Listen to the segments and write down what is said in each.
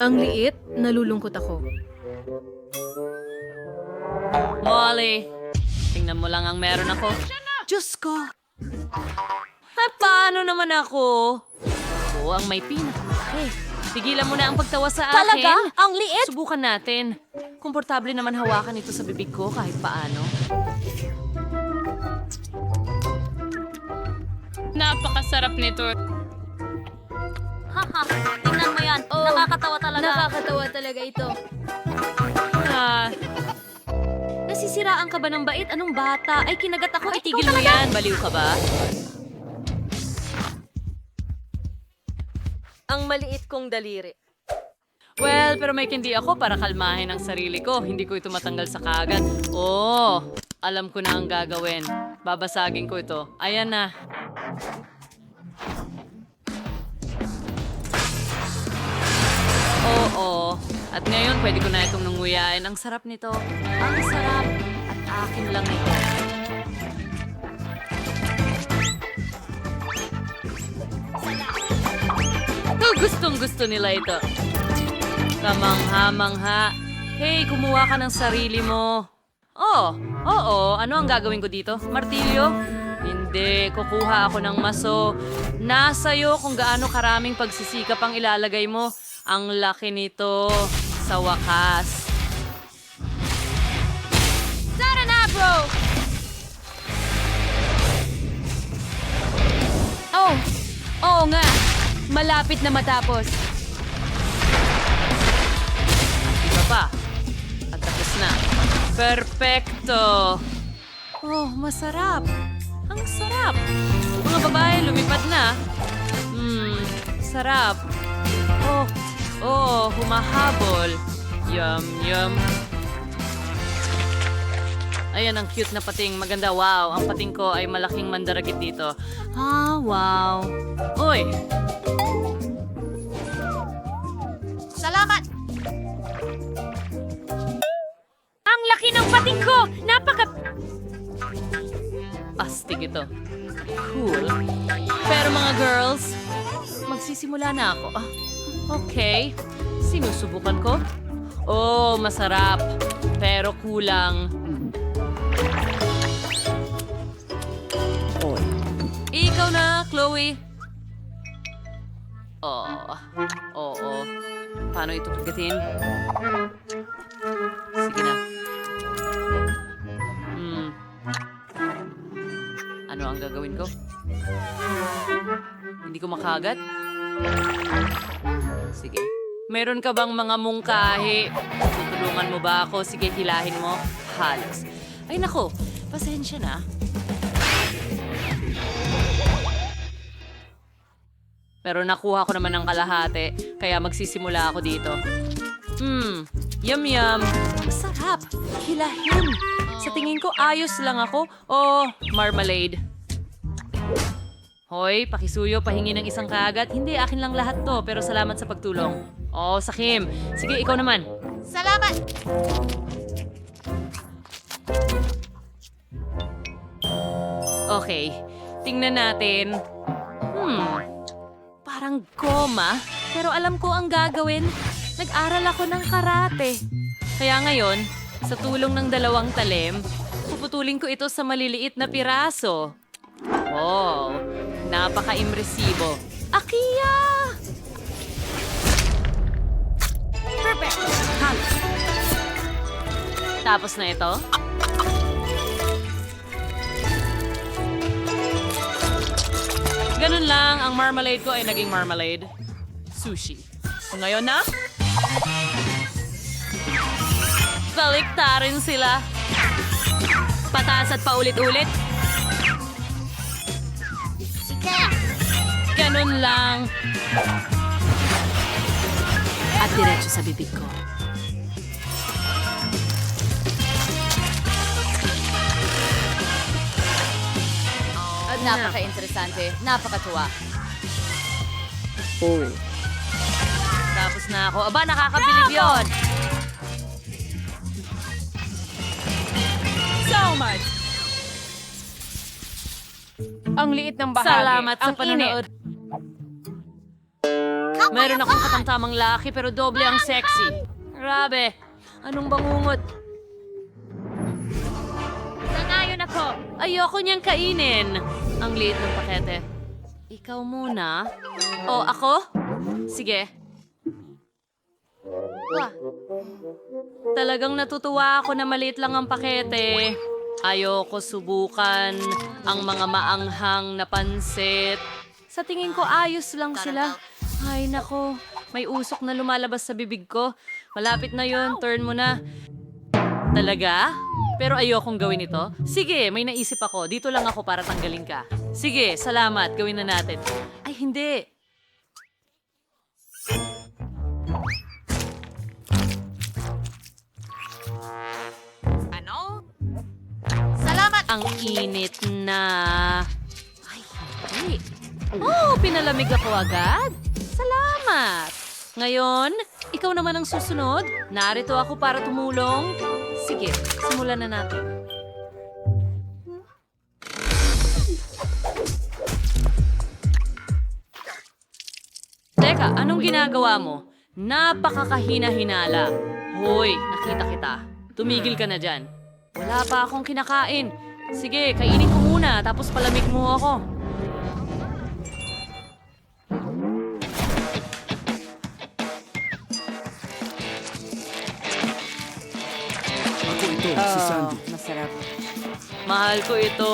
Ang liit, nalulungkot ako. Molly, tingnan mo lang ang meron ako. Diyos ko! Ay, paano naman ako? Ako ang may pinakamalaki. Tigilan mo na ang pagtawa sa akin. Talaga? Ang liit? Subukan natin. Komportable naman hawakan ito sa bibig ko kahit paano. Napakasarap nito. Haha, tingnan mo yan. Nakakatawa talaga. Nakakatawa talaga ito. Ah, nasisiraan ka ba ng bait? Anong bata? Ay, kinagat ako. Itigil mo yan. Baliw ka ba? Ang maliit kong daliri. Well, pero may kindi ako para kalmahin ang sarili ko. Hindi ko ito matanggal sa kagat. Oh, alam ko na ang gagawin. Babasagin ko ito. Ayan na. Ngayon, pwede ko na itong nunguyain. Ang sarap nito. Ang sarap. At akin lang ito. Oh, gustong gusto nila ito. Kamangha-mangha. Hey, kumuha ka ng sarili mo. Oh, oo. Ano ang gagawin ko dito? Martilyo? Hindi. Kukuha ako ng maso. Nasa'yo kung gaano karaming pagsisikap ang ilalagay mo. Ang laki nito. Sa wakas. Tara na, bro! Oh! Oo nga! Malapit na matapos. Iba pa. At tapos na. Perfecto. Oh, masarap. Ang sarap. Mga babae, lumipad na. Hmm, sarap. Oh, humahabol. Yum, yum. Ayan, ang cute na pating. Maganda, wow. Ang pating ko ay malaking mandaragit dito. Ah, wow. Uy, Salamat! Ang laki ng pating ko! Napaka... Astig ito. Cool. Pero mga girls, magsisimula na ako. Ah, okay. Sinusubukan ko. Oh, masarap. Pero kulang. Ikaw na, Chloe. Oh, oo. Paano ito pagdating? Sige na. Hmm. Ano ang gagawin ko? Hindi ko makagat? Sige. Meron ka bang mga mungkahi? Tutulungan mo ba ako? Sige, hilahin mo. Halos. Ay nako, pasensya na. Pero nakuha ko naman ng kalahati, kaya magsisimula ako dito. Hmm, yum yum. Masarap. Hilahin. Sa tingin ko, ayos lang ako. Oh, marmalade. Hoy, pakisuyo, pahingi ng isang kagat. Hindi, akin lang lahat to, pero salamat sa pagtulong. Oh, Sakim. Sige, ikaw naman. Salamat! Okay, tingnan natin. Hmm, parang goma. Pero alam ko ang gagawin. Nag-aral ako ng karate. Kaya ngayon, sa tulong ng dalawang talim, puputulin ko ito sa maliliit na piraso. Wow, napaka-impresibo. Akiya! Perfect! Tapos na ito. Ganun lang, ang marmalade ko ay naging marmalade. Sushi. Ngayon na? Baliktarin sila. Patas at paulit-ulit. Ganun lang. At diretso sa bibig ko. Napaka-interesante. Napakatuwa. Tapos na ako. Aba, nakakabilib yun. So much! Ang liit ng bahagi. Salamat sa Ang init. panonood. Meron akong katamtamang laki pero doble ang sexy. Grabe. Anong bangungot? Nangayon ako. Ayoko niyang kainin. Ang liit ng pakete. Ikaw muna. O, ako? Sige. Wah. Talagang natutuwa ako na maliit lang ang pakete. Ayoko subukan ang mga maanghang na pansit. Sa tingin ko ayos lang sila. Ay nako, may usok na lumalabas sa bibig ko. Malapit na yon, turn mo na. Talaga? Pero ayokong gawin ito. Sige, may naisip ako. Dito lang ako para tanggalin ka. Sige, salamat. Gawin na natin. Ay, hindi. Ang init na... Ay, hindi. Oh, pinalamig ako agad. Salamat. Ngayon, ikaw naman ang susunod. Narito ako para tumulong. Sige, simulan na natin. Teka, anong ginagawa mo? Napakakahina-hinala. Hoy, nakita kita. Tumigil ka na dyan. Wala pa akong kinakain. Sige, kainin ko muna, tapos palamig mo ako. Ako ito, si Sandy. masarap. Mahal ko ito.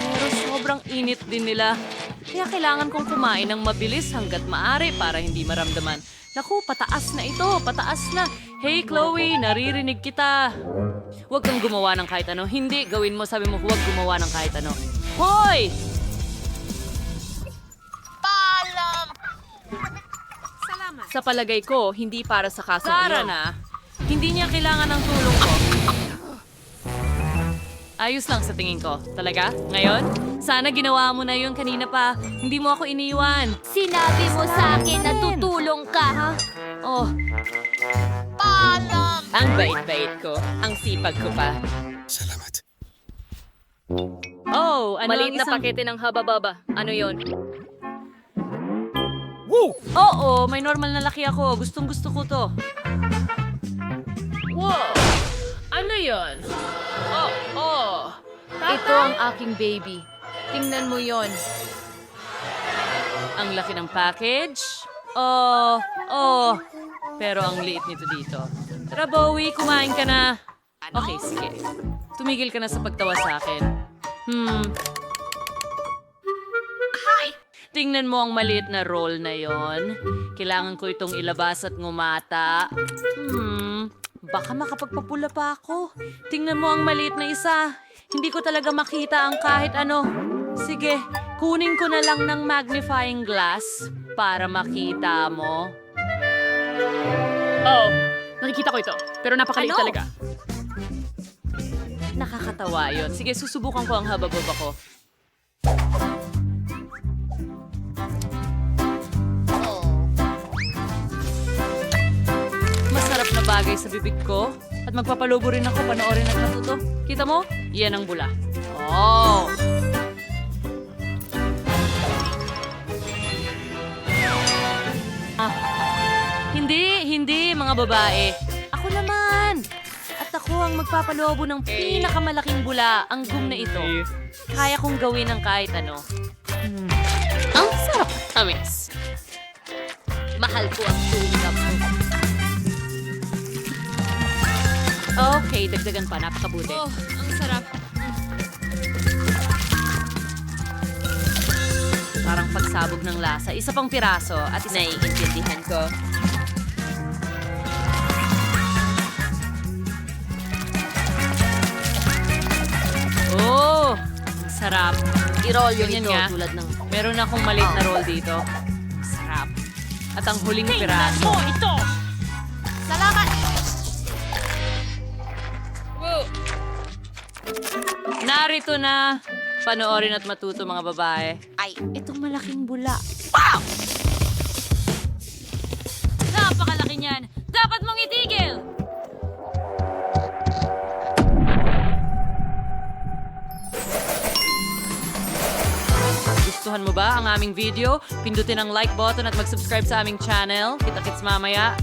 Pero sobrang init din nila. Kaya kailangan kong kumain ng mabilis hanggat maaari para hindi maramdaman. Naku, pataas na ito, pataas na. Hey Chloe, naririnig kita. Huwag kang gumawa ng kahit ano. Hindi, gawin mo, sabi mo, huwag gumawa ng kahit ano. Hoy! Paalam! Sa palagay ko, hindi para sa kasong Tara na. Hindi niya kailangan ng tulong ko. Ayos lang sa tingin ko. Talaga? Ngayon? Sana ginawa mo na yun kanina pa. Hindi mo ako iniwan. Sinabi mo sa akin na tutulong ka, ha? Oh! Ang bait-bait ko. Ang sipag ko pa. Salamat. oh, ano Maliit na isang... pakete ng haba-baba. Ano yon? Oo, may normal na laki ako. Gustong gusto ko to. Wow! Ano yon? Oh, oh. Ito ang aking baby. Tingnan mo yon. Ang laki ng package. Oh, oh. Pero ang liit nito dito. Tara, Bowie, kumain ka na. Okay, sige. Tumigil ka na sa pagtawa sa akin. Hmm. Tingnan mo ang maliit na roll na yon. Kailangan ko itong ilabas at ngumata. Hmm. Baka makapagpapula pa ako. Tingnan mo ang maliit na isa. Hindi ko talaga makita ang kahit ano. Sige, kunin ko na lang ng magnifying glass para makita mo. Oh, nakikita ko ito. Pero napakaliit Ano? talaga. Nakakatawa yon. Sige, susubukan ko ang habababa ko. Masarap na bagay sa bibig ko. At magpapalubo rin ako panoorin at natuto. Kita mo? Yan ang bula. Oh! Hindi, mga babae. Ako naman! At ako ang magpapalobo ng pinakamalaking bula, ang gum na ito. Kaya kong gawin ng kahit ano. Ang sarap. Tamis. Mahal ko ang tulap ko. Okay, dagdagan pa. Napakabuti. Oh, ang sarap. Parang pagsabog ng lasa. Isa pang piraso at isa... Naiintindihan ko. Sarap. I-roll yun Ganyan ito nga. tulad ng... Meron akong maliit na roll dito. Sarap. At ang huling piraso. ito! Salamat! Wow! Narito na. Panoorin at matuto mga babae. Ay, Itong malaking bula. Napakalaki niyan! Dapat Nagustuhan mo ba ang aming video? Pindutin ang like button at mag-subscribe sa aming channel. Kita-kits mamaya.